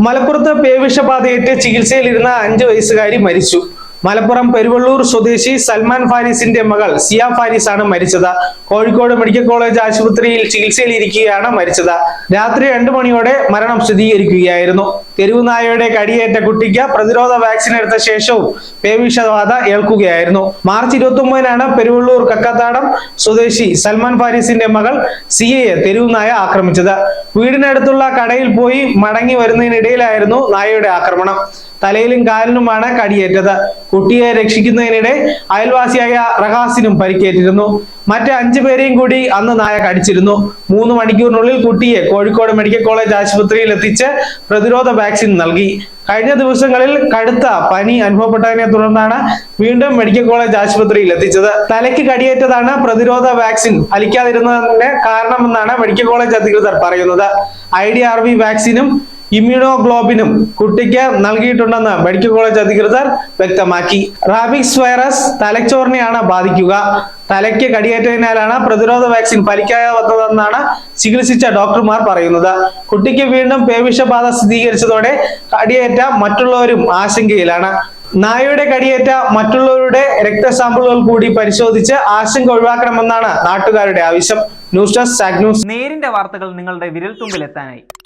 മലപ്പുറത്ത് പേവിഷബാധയേറ്റ് ചികിത്സയിലിരുന്ന അഞ്ചു വയസ്സുകാരി മരിച്ചു. മലപ്പുറം പെരുവള്ളൂർ സ്വദേശി സൽമാൻ ഫാരിസിന്റെ മകൾ സിയ ഫാരിസ് ആണ് മരിച്ചത്. കോഴിക്കോട് മെഡിക്കൽ കോളേജ് ആശുപത്രിയിൽ ചികിത്സയിലിരിക്കുകയാണ് മരിച്ചത്. രാത്രി രണ്ടു മണിയോടെ മരണം സ്ഥിരീകരിക്കുകയായിരുന്നു. തെരുവു നായയുടെ കടിയേറ്റ കുട്ടിക്ക് പ്രതിരോധ വാക്സിൻ എടുത്ത ശേഷവും പേവിഷബാധ ഏൽക്കുകയായിരുന്നു. മാർച്ച് ഇരുപത്തി ഒമ്പതിനാണ് പെരുവള്ളൂർ കക്കാത്താടം സ്വദേശി സൽമാൻ ഫാരിസിന്റെ മകൾ സിയയെ തെരുവു നായ ആക്രമിച്ചത്. വീടിനടുത്തുള്ള കടയിൽ പോയി മടങ്ങി വരുന്നതിനിടയിലായിരുന്നു നായയുടെ ആക്രമണം. തലയിലും കാലിനുമാണ് കടിയേറ്റത്. കുട്ടിയെ രക്ഷിക്കുന്നതിനിടെ അയൽവാസിയായ റഹാസിനും പരിക്കേറ്റിരുന്നു. മറ്റ് അഞ്ചു പേരെയും കൂടി അന്ന് നായ കടിച്ചിരുന്നു. മൂന്ന് മണിക്കൂറിനുള്ളിൽ കുട്ടിയെ കോഴിക്കോട് മെഡിക്കൽ കോളേജ് ആശുപത്രിയിൽ എത്തിച്ച് പ്രതിരോധ വാക്സിൻ നൽകി. കഴിഞ്ഞ ദിവസങ്ങളിൽ കടുത്ത പനി അനുഭവപ്പെട്ടതിനെ തുടർന്നാണ് വീണ്ടും മെഡിക്കൽ കോളേജ് ആശുപത്രിയിൽ എത്തിച്ചത്. തലയ്ക്ക് കടിയേറ്റതാണ് പ്രതിരോധ വാക്സിൻ ഫലിക്കാതിരുന്നതിന്റെ കാരണമെന്നാണ് മെഡിക്കൽ കോളേജ് അധികൃതർ പറയുന്നത്. ഐ ഡി ആർ വി വാക്സിനും ഇമ്മ്യൂണോഗ്ലോബിനും കുട്ടിക്ക് നൽകിയിട്ടുണ്ടെന്ന് മെഡിക്കൽ കോളേജ് അധികൃതർ വ്യക്തമാക്കി. റാബിക്സ് വൈറസ് തലച്ചോറിനെയാണ് ബാധിക്കുക. തലയ്ക്ക് കടിയേറ്റതിനാലാണ് പ്രതിരോധ വാക്സിൻ ഫലിക്കാത്തതെന്നാണ് ചികിത്സിച്ച ഡോക്ടർമാർ പറയുന്നത്. കുട്ടിക്ക് വീണ്ടും പേവിഷബാധ സ്ഥിരീകരിച്ചതോടെ കടിയേറ്റ മറ്റുള്ളവരും ആശങ്കയിലാണ്. നായയുടെ കടിയേറ്റ മറ്റുള്ളവരുടെ രക്തസാമ്പിളുകൾ കൂടി പരിശോധിച്ച് ആശങ്ക ഒഴിവാക്കണമെന്നാണ് നാട്ടുകാരുടെ ആവശ്യം. News desk news. നേരിന്റെ വാർത്തകൾ നിങ്ങളുടെ വിരൽ എത്താനായി